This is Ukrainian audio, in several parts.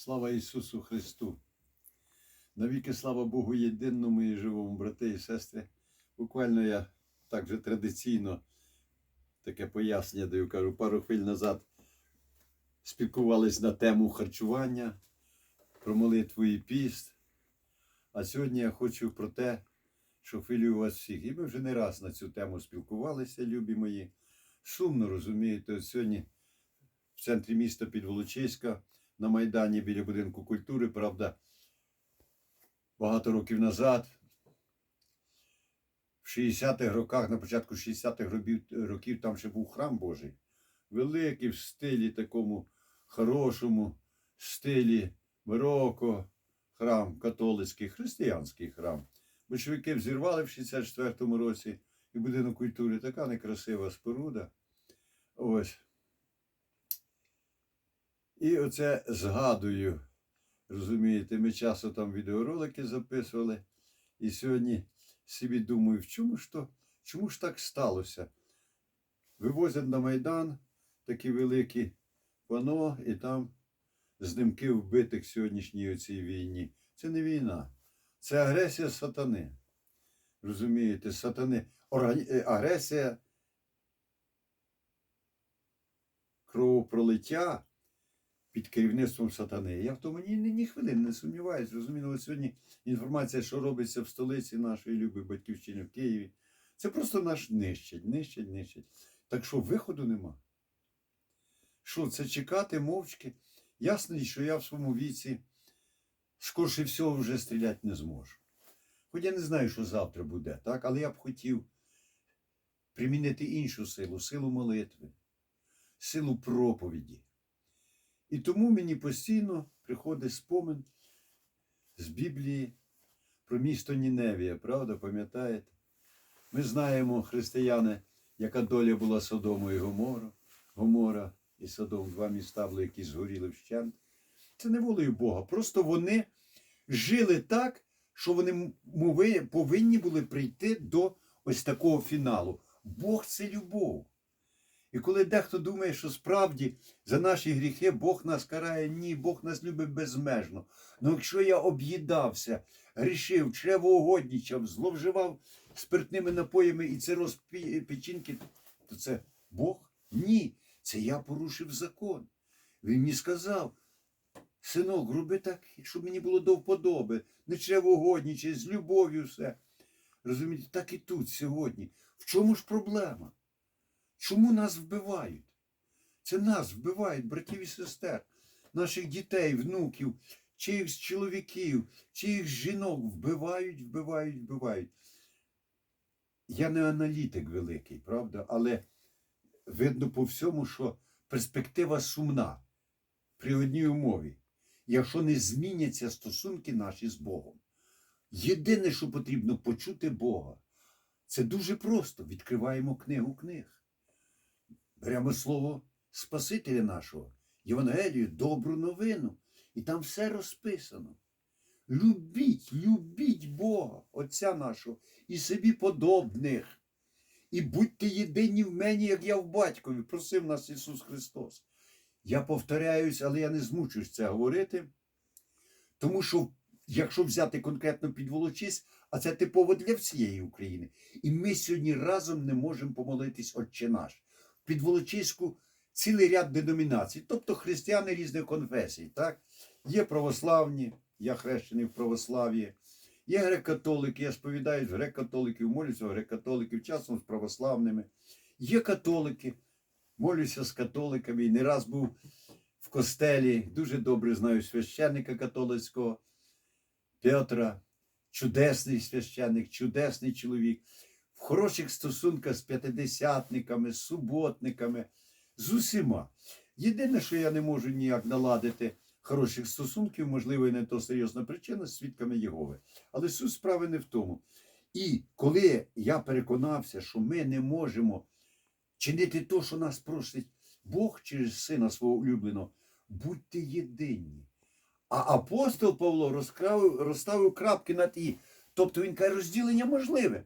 Слава Ісусу Христу! Навіки слава Богу єдиному і живому, брати і сестри. Буквально я так же традиційно таке пояснення даю, кажу, пару хвиль назад спілкувались на тему харчування, про молитву і піст. А сьогодні я хочу про те, що хвилює вас всіх. І ми вже не раз на цю тему спілкувалися, любі мої. Сумно розумієте, сьогодні в центрі міста Підволочиська на Майдані біля будинку культури, правда, багато років назад, в 60-х роках, на початку 60-х років, там ще був храм Божий. Великий в стилі такому хорошому стилі Марокко, храм католицький, християнський храм. Большевики взірвали в 64-му році і будинок культури така некрасива споруда. Ось. І оце згадую. Розумієте, ми часто там відеоролики записували. І сьогодні собі думаю, в чому ж то, чому ж так сталося? Вивозять на Майдан такі великі пано, і там знимки вбитих сьогоднішній цій війні. Це не війна, це агресія сатани. Розумієте, сатани. Органі... е, Агресія кровопролиття під керівництвом сатани. Я в тому ні, ні, хвилини не сумніваюся. Розумієте, от сьогодні інформація, що робиться в столиці нашої любої батьківщини в Києві, це просто наш нищить, нищить, нищить. Так що виходу нема. Що це чекати мовчки? Ясно, що я в своєму віці скорше всього вже стріляти не зможу. Хоч я не знаю, що завтра буде, так? але я б хотів примінити іншу силу, силу молитви, силу проповіді. І тому мені постійно приходить спомин з Біблії про місто Ніневія, правда, пам'ятаєте? Ми знаємо, християни, яка доля була Содому і Гомора, Гомора і Содом, два міста були, які згоріли вщент. Це не волею Бога. Просто вони жили так, що вони повинні були прийти до ось такого фіналу. Бог це любов. І коли дехто думає, що справді за наші гріхи Бог нас карає, ні, Бог нас любить безмежно. Ну якщо я об'їдався, грішив, чревоугоднічав, зловживав спиртними напоями і це розпечінки, то це Бог? Ні. Це я порушив закон. Він мені сказав, синок, роби так, щоб мені було до вподоби, не чревоугоднічай, з любов'ю все. Розумієте, так і тут сьогодні. В чому ж проблема? Чому нас вбивають? Це нас вбивають, братів і сестер, наших дітей, внуків, чиїхсь чоловіків, чиїх жінок вбивають, вбивають, вбивають. Я не аналітик великий, правда, але видно по всьому, що перспектива сумна при одній умові. Якщо не зміняться стосунки наші з Богом. Єдине, що потрібно почути Бога, це дуже просто. Відкриваємо книгу книг. Беремо слово Спасителя нашого, Євангелію, добру новину. І там все розписано. Любіть, любіть Бога, Отця нашого, і собі подобних. І будьте єдині в мені, як я в батькові, просив нас Ісус Христос. Я повторяюсь, але я не змучусь це говорити. Тому що, якщо взяти конкретно підволочись, а це типово для всієї України. І ми сьогодні разом не можемо помолитись Отче наш. В Підволочиську цілий ряд деномінацій, тобто християни різних конфесій. Так? Є православні, я хрещений в православ'ї, є греко-католики, я сповідаюсь в греко-католиків, молюся греко-католиків, часом з православними. Є католики, молюся з католиками. І не раз був в костелі, дуже добре знаю священника католицького Петра, чудесний священник, чудесний чоловік, в хороших стосунках з п'ятидесятниками, з суботниками, з усіма. Єдине, що я не можу ніяк наладити хороших стосунків, можливо, і не то серйозна причина з свідками Єгови. Але суть справи не в тому. І коли я переконався, що ми не можемо чинити те, що нас просить Бог через сина свого улюбленого, будьте єдині. А апостол Павло розставив крапки над і. Тобто він каже, розділення можливе.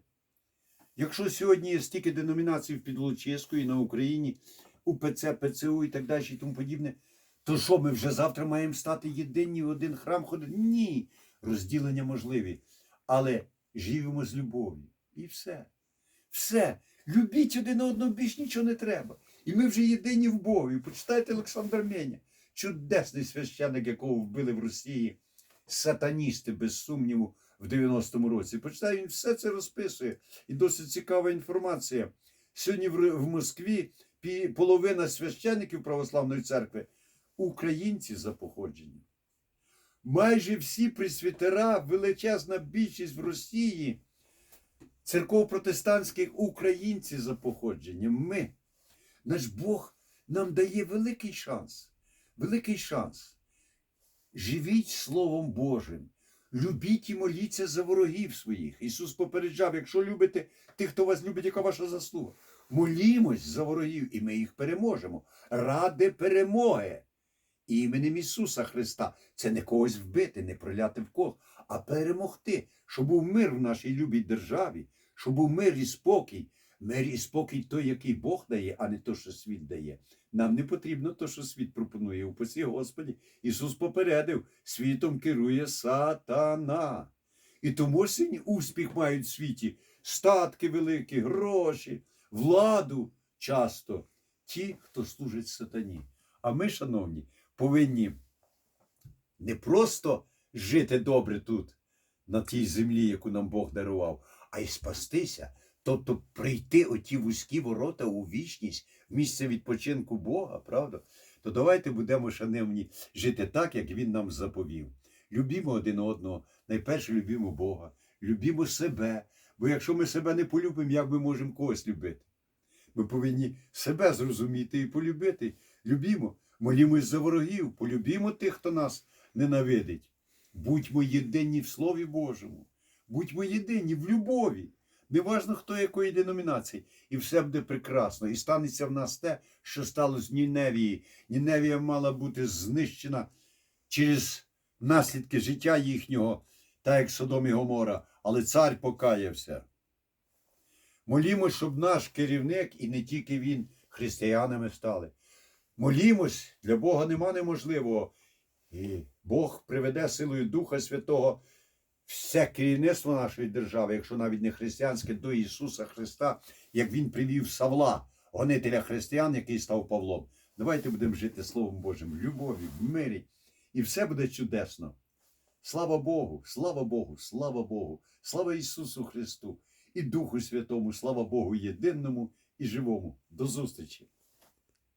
Якщо сьогодні є стільки деномінацій в Підволочиську і на Україні, УПЦ, ПЦУ і так далі, і тому подібне, То що, ми вже завтра маємо стати єдині в один храм ходити? Ні. Розділення можливі. Але живемо з любов'ю. І все. Все. Любіть один одного, більш нічого не треба. І ми вже єдині в Богові. Почитайте Олександр Меня. Чудесний священник, якого вбили в Росії сатаністи, без сумніву, в 90-му році. Почитай, він все це розписує. І досить цікава інформація. Сьогодні в, Москві половина священників православної церкви українці за походженням. Майже всі пресвітера, величезна більшість в Росії, церков протестантських українці за походженням. Ми. Наш Бог нам дає великий шанс. Великий шанс. Живіть Словом Божим. Любіть і моліться за ворогів своїх. Ісус попереджав, якщо любите тих, хто вас любить, яка ваша заслуга. Молімось за ворогів, і ми їх переможемо. Ради перемоги. Іменем Ісуса Христа. Це не когось вбити, не проляти в кол, а перемогти, щоб був мир в нашій любій державі, щоб був мир і спокій. Мир і спокій той, який Бог дає, а не то, що світ дає. Нам не потрібно то, що світ пропонує. Упасі Господі. Ісус попередив, світом керує сатана. І тому сьогодні успіх мають в світі статки великі, гроші, владу часто ті, хто служить сатані. А ми, шановні, повинні не просто жити добре тут, на тій землі, яку нам Бог дарував, а й спастися. Тобто прийти оті вузькі ворота у вічність, в місце відпочинку Бога, правда? То давайте будемо, шановні, жити так, як Він нам заповів. Любімо один одного, найперше любімо Бога, любімо себе. Бо якщо ми себе не полюбимо, як ми можемо когось любити? Ми повинні себе зрозуміти і полюбити. Любімо, молімось за ворогів, полюбімо тих, хто нас ненавидить. Будьмо єдині в Слові Божому, будьмо єдині в любові. Неважно, хто якої деномінації, і все буде прекрасно. І станеться в нас те, що сталося в Ніневії. Ніневія мала бути знищена через наслідки життя їхнього, так як Содом і Гомора, але цар покаявся. Молімось, щоб наш керівник, і не тільки він, християнами стали. Молімось, для Бога нема неможливого. І Бог приведе силою Духа Святого все керівництво нашої держави, якщо навіть не християнське, до Ісуса Христа, як Він привів Савла, гонителя християн, який став Павлом. Давайте будемо жити Словом Божим в любові, в мирі, і все буде чудесно. Слава Богу, слава Богу, слава Богу, слава Ісусу Христу і Духу Святому, слава Богу єдиному і живому. До зустрічі!